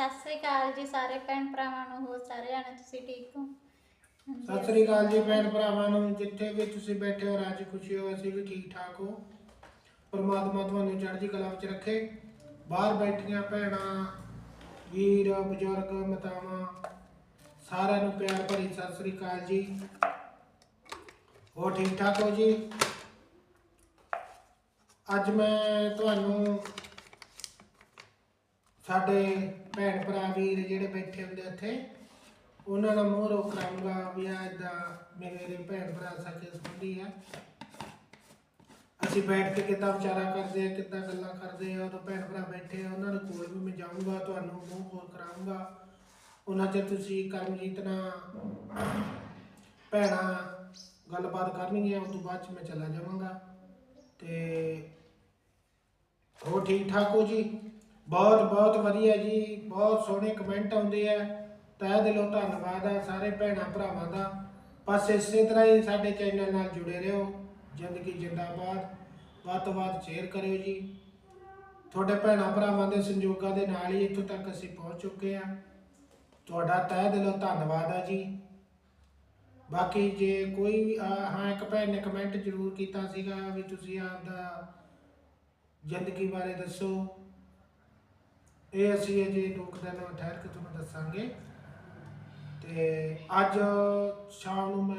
ਸਤਿ ਸ੍ਰੀ ਅਕਾਲ ਜੀ ਸਾਰੇ ਭੈਣ ਭਰਾਵਾਂ ਨੂੰ ਹੋਰ ਸਾਰੇ ਜਾਣੇ ਤੁਸੀਂ ਠੀਕ ਹੋ? ਹਾਂਜੀ, ਸਤਿ ਸ੍ਰੀ ਅਕਾਲ ਜੀ ਭੈਣ ਭਰਾਵਾਂ ਨੂੰ ਜਿੱਥੇ ਵੀ ਤੁਸੀਂ ਬੈਠੇ ਹੋ ਰਾਜੀ ਖੁਸ਼ੀ ਹੋ ਅਸੀਂ ਵੀ ਠੀਕ ਠਾਕ ਹੋ। ਪਰਮਾਤਮਾ ਤੁਹਾਨੂੰ ਚੜ੍ਹਦੀ ਕਲਾ ਵਿੱਚ ਰੱਖੇ। ਬਾਹਰ ਬੈਠੀਆਂ ਭੈਣਾਂ ਵੀਰ ਬਜ਼ੁਰਗ ਮਾਤਾਵਾਂ ਸਾਰਿਆਂ ਨੂੰ ਪਿਆਰ ਭਰੀ ਸਤਿ ਸ੍ਰੀ ਅਕਾਲ ਜੀ। ਹੋਰ ਠੀਕ ਠਾਕ ਹੋ ਜੀ? ਅੱਜ ਮੈਂ ਤੁਹਾਨੂੰ ਸਾਡੇ ਭੈਣ ਭਰਾ ਵੀਰ ਜਿਹੜੇ ਬੈਠੇ ਹੁੰਦੇ ਇੱਥੇ, ਉਹਨਾਂ ਦਾ ਮੂੰਹ ਰੋਕ ਕਰਾਂਗਾ ਵੀ ਆ ਇਦਾਂ ਮੇਰੇ ਭੈਣ ਭਰਾ ਸਕੇ ਸੰਬੰਧੀ ਆ। ਅਸੀਂ ਬੈਠ ਕੇ ਕਿੱਦਾਂ ਵਿਚਾਰਾ ਕਰਦੇ ਆ, ਕਿੱਦਾਂ ਗੱਲਾਂ ਕਰਦੇ ਆ, ਉਦੋਂ ਭੈਣ ਭਰਾ ਬੈਠੇ ਆ, ਉਹਨਾਂ ਦੇ ਕੋਲ ਵੀ ਮੈਂ ਜਾਊਂਗਾ, ਤੁਹਾਨੂੰ ਮੂੰਹ ਖੋਲ ਕਰਾਂਗਾ ਉਹਨਾਂ ਚ ਤੁਸੀਂ ਕਰਮਜੀਤ ਨਾਲ ਭੈਣਾਂ ਗੱਲਬਾਤ ਕਰਨਗੀਆਂ, ਉਸ ਤੋਂ ਬਾਅਦ ਚ ਮੈਂ ਚਲਾ ਜਾਵਾਂਗਾ। ਤੇ ਹੋ ਠੀਕ ਠਾਕ ਹੋ ਜੀ? ਬਹੁਤ ਬਹੁਤ ਵਧੀਆ ਜੀ, ਬਹੁਤ ਸੋਹਣੇ ਕਮੈਂਟ ਆਉਂਦੇ ਆ। ਤਹਿ ਦਿਲੋਂ ਧੰਨਵਾਦ ਆ ਸਾਰੇ ਭੈਣਾਂ ਭਰਾਵਾਂ ਦਾ। ਬਸ ਇਸੇ ਤਰ੍ਹਾਂ ਹੀ ਸਾਡੇ ਚੈਨਲ ਨਾਲ ਜੁੜੇ ਰਹੋ। ਜ਼ਿੰਦਗੀ ਜਿੰਦਾਬਾਦ। ਵੱਧ ਤੋਂ ਵੱਧ ਸ਼ੇਅਰ ਕਰਿਓ ਜੀ। ਤੁਹਾਡੇ ਭੈਣਾਂ ਭਰਾਵਾਂ ਦੇ ਸੰਯੋਗਾਂ ਦੇ ਨਾਲ ਹੀ ਇੱਥੋਂ ਤੱਕ ਅਸੀਂ ਪਹੁੰਚ ਚੁੱਕੇ ਆ। ਤੁਹਾਡਾ ਤਹਿ ਦਿਲੋਂ ਧੰਨਵਾਦ ਆ ਜੀ। ਬਾਕੀ ਜੇ ਕੋਈ ਹਾਂ, ਇੱਕ ਭੈਣ ਨੇ ਕਮੈਂਟ ਜ਼ਰੂਰ ਕੀਤਾ ਸੀਗਾ ਵੀ ਤੁਸੀਂ ਆਪਦਾ ਜ਼ਿੰਦਗੀ ਬਾਰੇ ਦੱਸੋ। ਇਹ ਅਸੀਂ ਅਜੇ ਲੋਕ ਦਿਨ ਠਹਿਰ ਕੇ ਤੁਹਾਨੂੰ ਦੱਸਾਂਗੇ। ਤੇ ਅੱਜ ਸ਼ਾਮ ਨੂੰ ਮੈਂ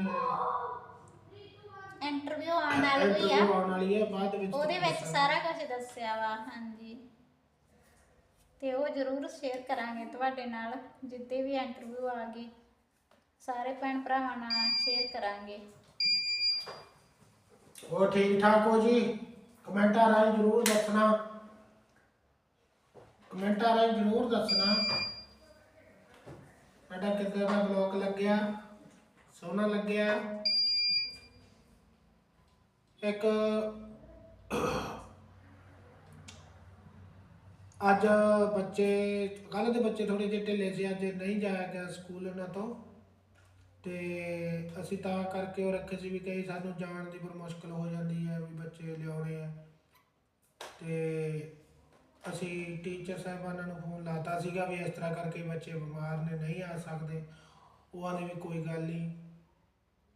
ਇੰਟਰਵਿਊ ਆਉਣ ਵਾਲੀ ਹੋਈ ਇੰਟਰਵਿਊ ਆ ਆਉਣ ਵਾਲੀ ਹੈ ਬਾਅਦ ਵਿੱਚ ਉਹਦੇ ਵਿੱਚ ਦੱਸਾਂਗੇ। ਸਾਰਾ ਕੁਝ ਦੱਸਿਆ ਵਾ ਹਾਂਜੀ। ਤੇ ਉਹ ਜ਼ਰੂਰ ਸ਼ੇਅਰ ਕਰਾਂਗੇ ਤੁਹਾਡੇ ਨਾਲ ਜਿੱਦੇ ਵੀ ਇੰਟਰਵਿਊ ਆ ਗਈ। ਸਾਰੇ ਭੈਣ ਭਰਾਵਾਂ ਨਾਲ ਸ਼ੇਅਰ ਕਰਾਂਗੇ। ਹੋਰ ਠੀਕ ਠਾਕ ਹੋ ਜੀ? ਕਮੈਂਟਾਂ ਰਾਹੀਂ ਜਰੂਰ ਦੱਸਣਾ। ਕਮੈਂਟਾਂ ਰਾਹੀਂ, ਜਰੂਰ ਦੱਸਣਾ। ਸਾਡਾ ਕਿੱਦਾਂ ਦਾ ਬਲੌਗ ਲੱਗਿਆ? ਸੋਹਣਾ ਲੱਗਿਆ? ਇੱਕ ਅੱਜ ਬੱਚੇ, ਕੱਲ੍ਹ ਦੇ ਬੱਚੇ ਥੋੜੇ ਜਿਹੇ ਢਿੱਲੇ ਸੀ, ਅੱਜ ਨਹੀਂ ਜਾਇਆ ਗਿਆ ਸਕੂਲ ਉਹਨਾਂ ਤੋਂ। ਤੇ ਅਸੀਂ ਤਾਂ ਕਰਕੇ ਉਹ ਰੱਖੇ ਸੀ ਵੀ ਕਈ ਸਾਨੂੰ ਜਾਣ ਦੀ ਪਰ ਮੁਸ਼ਕਲ ਹੋ ਜਾਂਦੀ ਹੈ ਵੀ ਬੱਚੇ ਲਿਆਉਣੇ ਆ। ਤੇ ਅਸੀਂ ਟੀਚਰ ਸਾਹਿਬਾਨਾਂ ਨੂੰ ਫੋਨ ਲਾਤਾ ਸੀਗਾ ਵੀ ਇਸ ਤਰ੍ਹਾਂ ਕਰਕੇ ਬੱਚੇ ਬਿਮਾਰ ਨੇ ਨਹੀਂ ਆ ਸਕਦੇ। ਉਹ ਆਨੇ ਵੀ ਕੋਈ ਗੱਲ ਨਹੀਂ।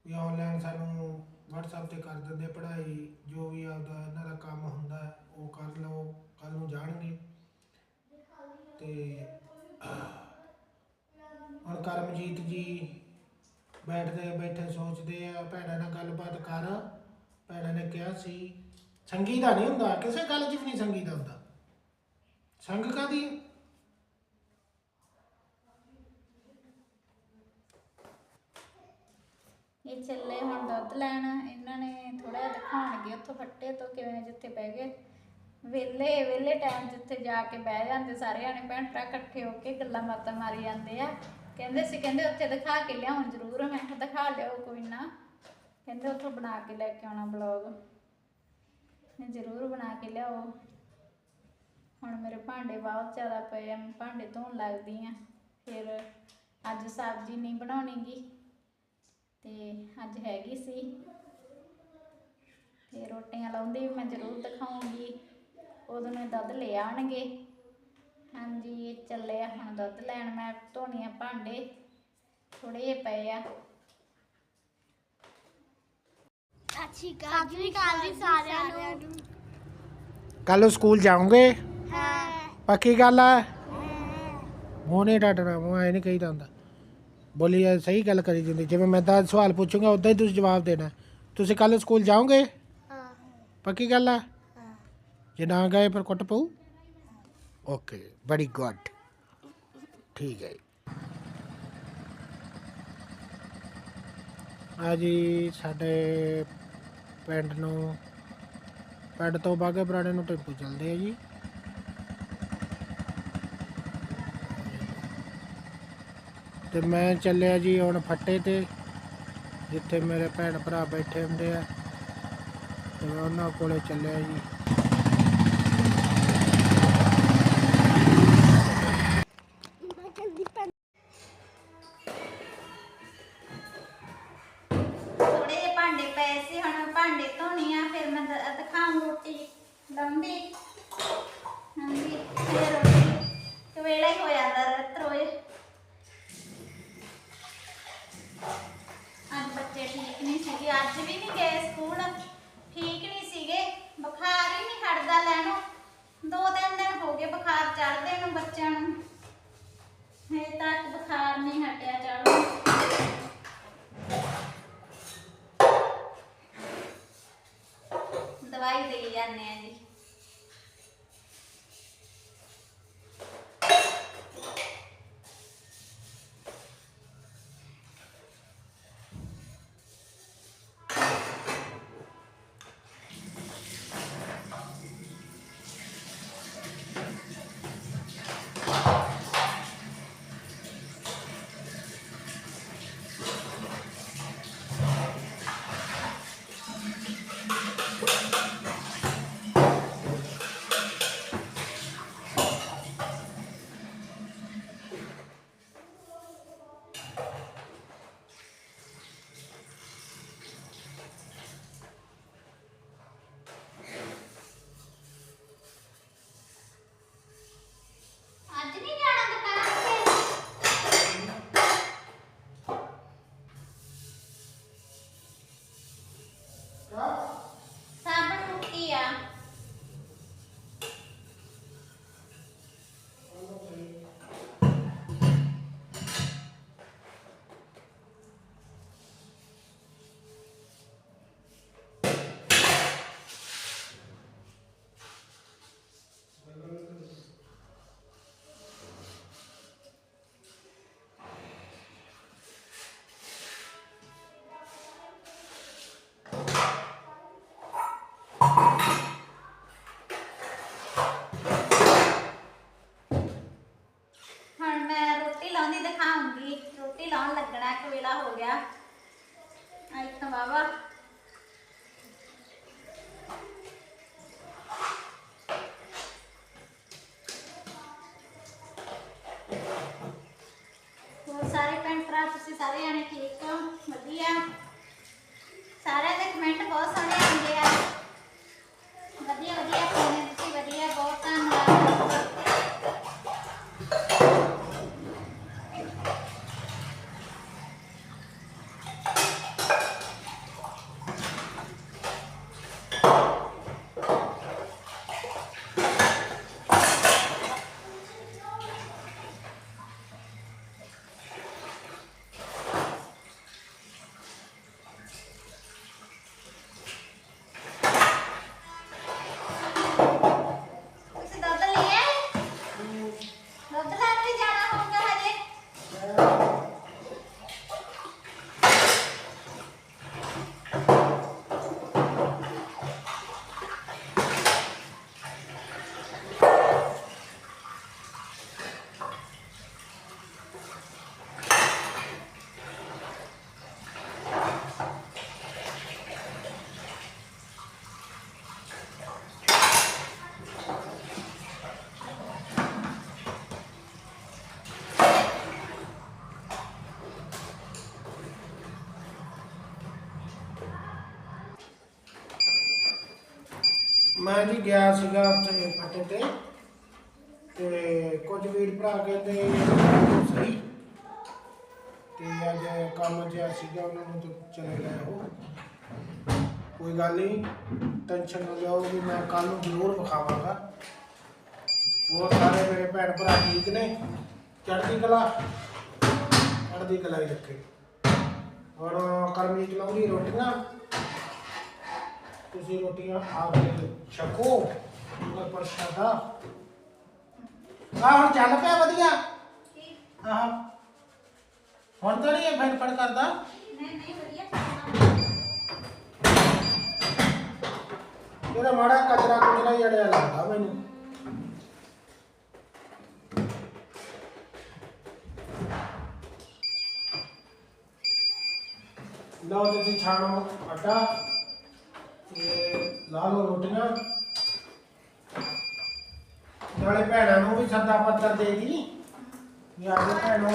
ਵੀ ਆਨਲਾਈਨ ਸਾਨੂੰ WhatsApp ਤੇ ਕਰ ਦਿੰਦੇ ਪੜ੍ਹਾਈ ਜੋ ਵੀ ਆਪਦਾ ਇਹਨਾਂ ਦਾ ਕੰਮ ਹੁੰਦਾ ਹੈ, ਉਹ ਕਰ ਲਓ ਕੱਲ ਨੂੰ ਜਾਣਗੇ। ਤੇ ਹੁਣ ਕਰਮਜੀਤ ਜੀ ਬੈਠਦੇ ਬੈਠੇ ਸੋਚਦੇ ਆ ਭੈਣਾਂ ਨਾਲ ਗੱਲਬਾਤ ਕਰ। ਭੈਣਾਂ ਨੇ ਕਿਹਾ ਸੀ ਸੰਗੀ ਦਾ ਨਹੀਂ ਹੁੰਦਾ ਕਿਸੇ ਗੱਲ 'ਚ ਵੀ ਨਹੀਂ ਸੰਗੀ ਦਾ ਹੁੰਦਾ ਸੰਗ ਕਾਦੀ ਇਹ ਚੱਲੇ ਹੁਣ ਦੁੱਧ ਲੈਣ, ਇਹਨਾਂ ਨੇ ਥੋੜਾ ਦਿਖਾਉਣਗੇ ਉੱਥੋਂ ਫੱਟੇ ਤੋਂ ਕਿਵੇਂ ਜਿੱਥੇ ਬਹਿ ਗਏ। ਵੇਲੇ ਵੇਲੇ ਟਾਈਮ ਜਿੱਥੇ ਜਾ ਕੇ ਬਹਿ ਜਾਂਦੇ ਸਾਰੇ ਜਾਣੇ ਭੈਣ ਭਰਾ ਇਕੱਠੇ ਹੋ ਕੇ ਗੱਲਾਂ ਬਾਤਾਂ ਮਾਰੀ ਜਾਂਦੇ ਆ। ਕਹਿੰਦੇ ਸੀ, ਕਹਿੰਦੇ ਉੱਥੇ ਦਿਖਾ ਕੇ ਲਿਆਉਣ ਜ਼ਰੂਰ, ਮੈਂ ਕਿਹਾ ਦਿਖਾ ਲਿਆਓ ਕੋਈ ਨਾ। ਕਹਿੰਦੇ ਉੱਥੋਂ ਬਣਾ ਕੇ ਲੈ ਕੇ ਆਉਣਾ ਬਲੌਗ ਮੈਂ ਜ਼ਰੂਰ ਬਣਾ ਕੇ ਲਿਆਓ। ਹੁਣ ਮੇਰੇ ਭਾਂਡੇ ਬਹੁਤ ਜ਼ਿਆਦਾ ਪਏ ਆ ਮੈਂ ਭਾਂਡੇ ਧੋਣ ਲੱਗਦੀ ਆ। ਫਿਰ ਅੱਜ ਸਬਜ਼ੀ ਨਹੀਂ ਬਣਾਉਣੀਗੀ ਤੇ ਅੱਜ ਹੈਗੀ ਸੀ। ਤੇ ਰੋਟੀਆਂ ਲਾਉਂਦੀ ਵੀ ਮੈਂ ਜ਼ਰੂਰ ਦਿਖਾਉਂਗੀ ਉਦੋਂ ਨੇ ਦੁੱਧ ਲੈ ਆਣਗੇ ਹਾਂਜੀ ਇਹ ਚੱਲੇ ਆ ਹੁਣ ਦੁੱਧ ਲੈਣ ਮੈਂ ਧੋਣੀਆਂ ਭਾਂਡੇ। ਥੋੜੇ ਜਿਹੇ ਪਏ ਆ। ਅੱਛੀ ਕਾਲ ਜੀ ਸਾਰਿਆਂ ਨੂੰ। ਕੱਲ ਸਕੂਲ ਜਾਓਗੇ? ਹਾਂ ਪੱਕੀ ਗੱਲ ਹੈ ਮੂੰਹ ਨਹੀਂ ਡਟਣਾ ਮੂੰਹ ਐ ਨਹੀਂ ਕਹੀਦਾ ਹੁੰਦਾ। ਬੋਲੀ ਐ ਸਹੀ ਗੱਲ ਕਰੀ ਜਿੰਦੀ। ਜਿਵੇਂ ਮੈਂ ਤਾਂ ਸਵਾਲ ਪੁੱਛੂੰਗਾ ਉਦਾਂ ਹੀ ਤੁਸੀਂ ਜਵਾਬ ਦੇਣਾ। ਤੁਸੀਂ ਕੱਲ ਸਕੂਲ ਜਾਓਗੇ? ਹਾਂ। ਪੱਕੀ ਗੱਲ ਹੈ। ਜੇ ਨਾ ਗਏ ਫਿਰ ਕੁੱਟ ਪਊ? ਓਕੇ ਵੈਰੀ ਗੁੱਡ ਠੀਕ ਹੈ ਆ ਜੀ ਸਾਡੇ ਪਿੰਡ ਨੂੰ ਪਿੰਡ ਤੋਂ ਬਾਗੇ ਪੁਰਾਣੇ ਨੂੰ ਟੈਂਪੂ ਚੱਲਦੇ ਆ ਜੀ। ਤੇ ਮੈਂ ਚੱਲਿਆ ਜੀ ਹੁਣ ਫੱਟੇ ਤੇ, ਜਿੱਥੇ ਮੇਰੇ ਭੈਣ ਭਰਾ ਬੈਠੇ ਹੁੰਦੇ ਆ, ਤੇ ਮੈਂ ਉਹਨਾਂ ਕੋਲੇ ਚੱਲਿਆ ਜੀ। ਥੋੜੇ ਜਿਹੇ ਭਾਂਡੇ ਪਏ ਸੀ, ਹੁਣ ਭਾਂਡੇ ਧੋਣੀ ਆ, ਫਿਰ ਮੈਂ ਦ- ਦਿਖਾਊਂ ਰੋਟੀ। ਲਾਉਂਦੀ ਹਾਂਜੀ ਫਿਰ ਰੋਟੀ। ਤੇ ਵੇਲਾ ਹੀ ਹੋ ਅਸੀਂ ਅੱਜ ਵੀ ਨਹੀਂ ਗਏ ਸਕੂਲ। ਠੀਕ ਨਹੀਂ ਸੀਗੇ। ਬੁਖਾਰ ਹੀ ਨਹੀਂ ਹਟਦਾ ਲੈਣੋਂ। ਦੋ ਤਿੰਨ ਦਿਨ ਹੋ ਗਏ ਬੁਖਾਰ ਚੜਦੇ ਨੂੰ ਬੱਚਿਆਂ ਨੂੰ। ਹੇ ਤੱਕ ਬੁਖਾਰ ਨਹੀਂ ਹਟਿਆ ਚੜਦਾ ਦਵਾਈ ਦੇਈ ਜਾਂਦੇ ਆ ਜੀ। ਜਾਂਦਾ ਰੋਟੀ ਲਾਉਣ ਲੱਗਣਾ ਇੱਕ ਵੇਲਾ ਹੋ ਗਿਆ ਆ ਇੱਕ ਤਾਂ ਵਾਵਾ ਹੋਰ ਸਾਰੇ ਭੈਣ ਭਰਾ ਤੁਸੀਂ ਸਾਰੇ ਜਾਣੇ ਠੀਕ ਹੋ ਵਧੀਆ ਸਾਰਿਆਂ ਦੇ ਕਮੈਂਟ ਬਹੁਤ ਸਾਰੇ ਆਉਂਦੇ ਆ ਵਧੀਆ ਵਧੀਆ ਪਾਉਂਦੇ ਤੁਸੀਂ ਵਧੀਆ ਬਹੁਤ ਧੰਨਵਾਦ ਤੁਸੀਂ ਦੁੱਧ ਲਿਆ ਦੁੱਧ ਲੈਣ ਵੀ ਜਾਣਾ ਹੋਊਗਾ ਹਜੇ ਮੈਂ ਜੀ ਗਿਆ ਸੀਗਾ ਉੱਥੇ ਫੱਟੇ ਤੇ ਤੇ ਕੁਝ ਵੀਰ ਭਰਾ ਕਹਿੰਦੇ ਸਹੀ। ਤੇ ਅੱਜ ਕੰਮ ਜਿਹਾ ਸੀਗਾ, ਉਹਨਾਂ ਨੂੰ ਤਾਂ ਚਲੇ ਗਏ ਉਹ। ਕੋਈ ਗੱਲ ਨਹੀਂ ਟੈਨਸ਼ਨ ਨਾ ਲਓ ਵੀ ਮੈਂ ਕੱਲ ਨੂੰ ਜ਼ਰੂਰ ਵਿਖਾਵਾਂਗਾ। ਬਹੁਤ ਸਾਰੇ ਮੇਰੇ ਭੈਣ ਭਰਾ ਠੀਕ ਨੇ? ਚੜ੍ਹਦੀ ਕਲਾ? ਚੜ੍ਹਦੀ ਕਲਾ ਹੀ ਰੱਖੇ। ਔਰ ਕਰਮੀ ਚਲਾਉਂਦੀ ਰੋਟੀਆਂ? ਤੁਸੀਂ ਰੋਟੀਆਂ ਆ ਕੇ ਛਕੋ, ਉਹਦਾ ਪ੍ਰਸ਼ਾਦਾ। ਆ ਹੁਣ ਚੱਲ ਪਿਆ ਵਧੀਆ। ਆਹ। ਹੁਣ ਤਾਂ ਨਹੀਂ ਇਹ ਫੜ ਫੜ ਕਰਦਾ। ਨਹੀਂ ਨਹੀਂ ਵਧੀਆ ਇਹਦਾ ਮਾੜਾ ਕਚਰਾ ਕੁਚਰਾ ਹੀ ਅੜਿਆ ਲੱਗਦਾ ਮੈਨੂੰ। ਲਓ ਤੁਸੀਂ ਛਾਣੋ ਆਟਾ ਲਾ ਲਓ ਰੋਟੀਆਂ। ਨਾਲੇ ਭੈਣਾਂ ਨੂੰ ਵੀ ਸੱਦਾ ਪੱਤਰ ਦੇ ਦੀ। ਵੀ ਆ ਭੈਣੋ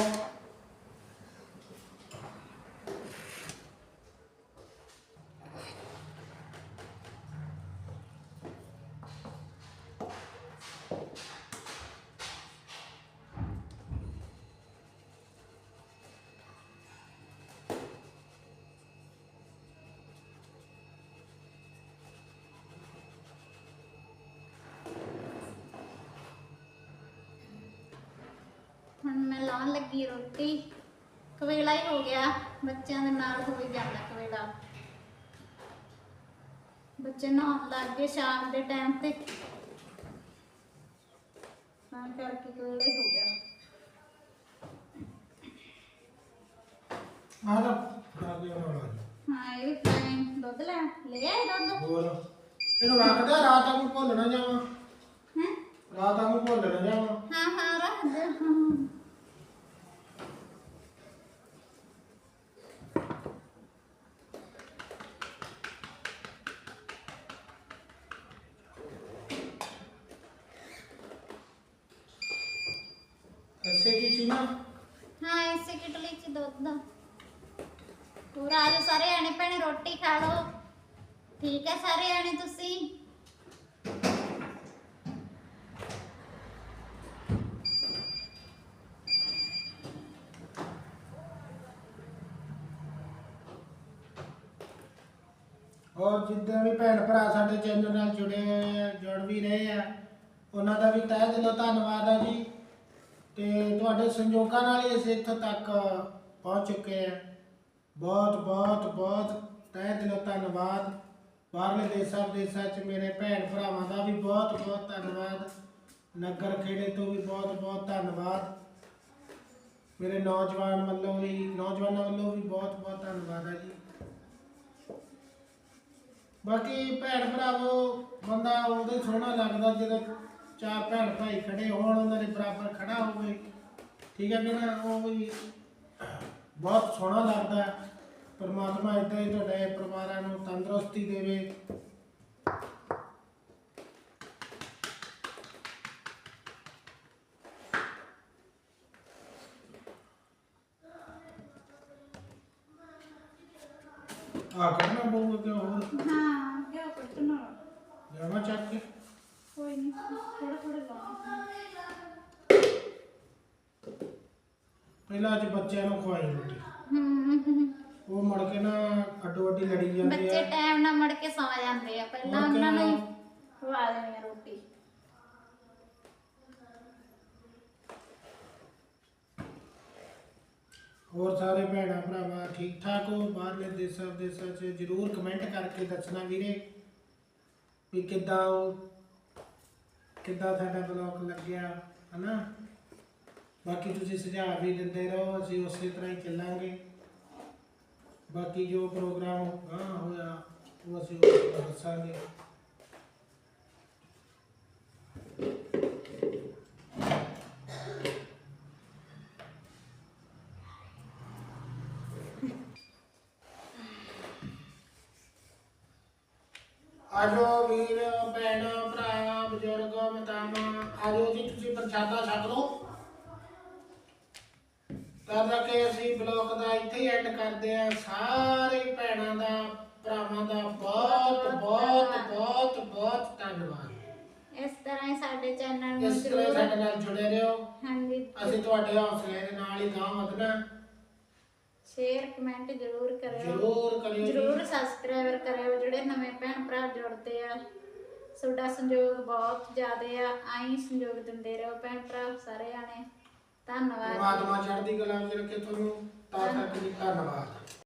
ਲਾਉਣ ਲੱਗੀ ਰੋਟੀ। ਕਵੇਲਾ ਹੀ ਹੋ ਗਿਆ। ਬੱਚਿਆਂ ਦੇ ਨਾਲ ਹੋ ਹੀ ਜਾਂਦਾ ਕਵੇਲਾ। ਬੱਚੇ ਨਹਾਉਣ ਲੱਗ ਗਏ ਸ਼ਾਮ ਦੇ ਟਾਈਮ ਤੇ। ਤਾਂ ਕਰਕੇ ਕਵੇਲਾ ਹੀ ਹੋ ਗਿਆ। ਆ ਆ ਨਾਲ। ਹਾਂ ਇਹ ਵੀ ਪਾਣੀ ਦੁੱਧ ਲੈ ਲੈ ਆਏ ਦੁੱਧ? ਹੋਰ ਇਹਨੂੰ ਰੱਖਦਾ ਰਾਤ ਨੂੰ ਭੁੱਲ ਨਾ ਜਾਵਾਂ। ਹੈ? ਰਾਤ ਨੂੰ ਭੁੱਲ ਨਾ ਜਾਵਾਂ। ਹਾਂ ਹਾਂ ਰੱਖ ਦੇ। ਹਾਂ ਐਸੇ ਕੀ ਸੀ ਨਾ। ਹਾਂ ਇਸੇ ਕਿਟਲੀ ਚ ਦੁੱਧ ਪੂਰਾ ਆਜੋ ਸਾਰੇ ਆਣੇ ਭੈਣੇ ਰੋਟੀ ਖਾ ਲਓ। ਠੀਕ ਹੈ ਸਾਰੇ ਆਣੇ ਤੁਸੀਂ? ਔਰ ਜਿੱਦਾਂ ਵੀ ਭੈਣ ਭਰਾ ਸਾਡੇ ਚੈਨਲ ਨਾਲ ਜੁੜੇ ਜੁੜ ਵੀ ਰਹੇ ਆ ਉਹਨਾਂ ਦਾ ਵੀ ਤਹਿ ਦਿਲੋਂ ਧੰਨਵਾਦ ਆ ਜੀ। ਤੇ ਤੁਹਾਡੇ ਸੰਯੋਗਾਂ ਨਾਲ ਹੀ ਅਸੀਂ ਇੱਥੋਂ ਤੱਕ ਪਹੁੰਚ ਚੁੱਕੇ ਹਾਂ। ਬਹੁਤ ਬਹੁਤ ਬਹੁਤ ਤਹਿ ਦਿਲੋਂ ਧੰਨਵਾਦ। ਬਾਹਰਲੇ ਦੇਸ਼ਾਂ ਵਿਦੇਸ਼ਾਂ 'ਚ ਮੇਰੇ ਭੈਣ ਭਰਾਵਾਂ ਦਾ ਵੀ ਬਹੁਤ ਬਹੁਤ ਧੰਨਵਾਦ। ਨਗਰ ਖੇੜੇ ਤੋਂ ਵੀ ਬਹੁਤ ਬਹੁਤ ਧੰਨਵਾਦ। ਮੇਰੇ ਨੌਜਵਾਨ ਵੱਲੋਂ ਵੀ, ਨੌਜਵਾਨਾਂ ਵੱਲੋਂ ਵੀ ਬਹੁਤ ਬਹੁਤ ਧੰਨਵਾਦ ਆ ਜੀ। ਬਾਕੀ ਭੈਣ ਭਰਾਵੋ, ਬੰਦਾ ਉਹਦੇ ਸੋਹਣਾ ਲੱਗਦਾ ਜਦੋਂ ਚਾਰ ਭੈਣ ਭਾਈ ਖੜੇ ਹੋਣ ਉਹਨਾਂ ਦੇ ਬਰਾਬਰ ਖੜਾ ਹੋਵੇ। ਠੀਕ ਹੈ ਨਾ ਉਹ ਵੀ ਬਹੁਤ ਸੋਹਣਾ ਲੱਗਦਾ। ਪਰਮਾਤਮਾ ਇਦਾਂ ਹੀ ਤੁਹਾਡੇ ਪਰਿਵਾਰਾਂ ਨੂੰ ਤੰਦਰੁਸਤੀ ਦੇਵੇ। ਆ ਕਰਨਾ ਕੇ ਹੋਰ? ਹਾਂ ਗਿਆ ਪਟਨਾ ਜਾਣਾ ਚੱਕ ਕੇ। ਕੋਈ ਨਹੀਂ ਥੋੜਾ ਥੋੜਾ ਲਾਉਣਾ। ਪਹਿਲਾਂ ਅੱਜ ਬੱਚਿਆਂ ਨੂੰ ਖਵਾਈ ਰੋਟੀ। ਹੂੰ। ਉਹ ਮੁੜ ਕੇ ਨਾ ਅੱਡੋ ਅੱਡੀ ਲੜੀ ਜਾਂਦੇ ਬੱਚੇ ਆ ਟਾਈਮ ਨਾਲ ਮੜ ਕੇ ਸੌ ਜਾਂਦੇ ਆ। ਪਹਿਲਾਂ ਮੁੜ ਕੇ ਉਹਨਾਂ ਨੂੰ ਖਵਾ ਦੇਣੀ ਆ ਰੋਟੀ। ਹੋਰ ਸਾਰੇ ਭੈਣਾਂ ਭਰਾਵਾ ਠੀਕ ਠਾਕ ਹੋ? ਬਾਹਰਲੇ ਦੇਸ਼ਾਂ ਦੇਸ਼ਾਂ 'ਚ ਜਰੂਰ ਕਮੈਂਟ ਕਰਕੇ ਦੱਸਣਾ ਵੀਰੇ ਵੀ ਕਿੱਦਾਂ ਉਹ ਕਿੱਦਾਂ ਸਾਡਾ ਬਲੌਗ ਲੱਗਿਆ, ਹਨਾ? ਬਾਕੀ ਤੁਸੀਂ ਸੁਝਾਅ ਵੀ ਦਿੰਦੇ ਰਹੋ, ਅਸੀਂ ਉਸੇ ਤਰ੍ਹਾਂ ਹੀ ਚੱਲਾਂਗੇ। ਬਾਕੀ ਜੋ ਪ੍ਰੋਗਰਾਮ ਹਾਂ, ਹੋਇਆ, ਉਹ ਅਸੀਂ ਉਸ ਦੱਸਾਂਗੇ। ਕਰਦੇ ਆ ਸਾਰੇ ਭੈਣਾਂ ਦਾ ਭਰਾਵਾਂ ਦਾ ਬਹੁਤ ਬਹੁਤ ਬਹੁਤ ਬਹੁਤ ਧੰਨਵਾਦ। ਇਸ ਤਰ੍ਹਾਂ ਹੀ ਸਾਡੇ ਚੈਨਲ ਨੂੰ ਇਸ ਤਰ੍ਹਾਂ ਜ਼ਰੂਰ ਸਾਡੇ ਨਾਲ ਜੁੜੇ ਰਹੋ। ਹਾਂਜੀ। ਅਸੀਂ ਤੁਹਾਡੇ ਹੌਸਲੇ ਦੇ ਨਾਲ ਹੀ ਗਾਂ ਵਧਣਾ। ਸ਼ੇਅਰ ਕਮੈਂਟ ਜ਼ਰੂਰ ਕਰਿਓ। ਜ਼ਰੂਰ ਕਰਿਓ ਜੀ। ਜ਼ਰੂਰ ਸਬਸਕ੍ਰਾਈਬ ਕਰਿਓ ਜਿਹੜੇ ਨਵੇਂ ਭੈਣ ਭਰਾ ਜੁੜਦੇ ਆ। ਤੁਹਾਡਾ ਸੰਯੋਗ ਬਹੁਤ ਜ਼ਿਆਦਾ ਆ। ਆਈ ਸੰਯੋਗ ਦਿੰਦੇ ਰਹੋ ਭੈਣ ਭਰਾ ਸਾਰੇ ਜਾਣੇ। ਧੰਨਵਾਦ। ਪਰਮਾਤਮਾ ਚੜ੍ਹਦੀ ਕਲਾ ਵਿੱਚ ਰੱਖੇ ਤੁਹਾਨੂੰ। ਤਾਂ ਤੱਕ ਜੀ ਧੰਨਵਾਦ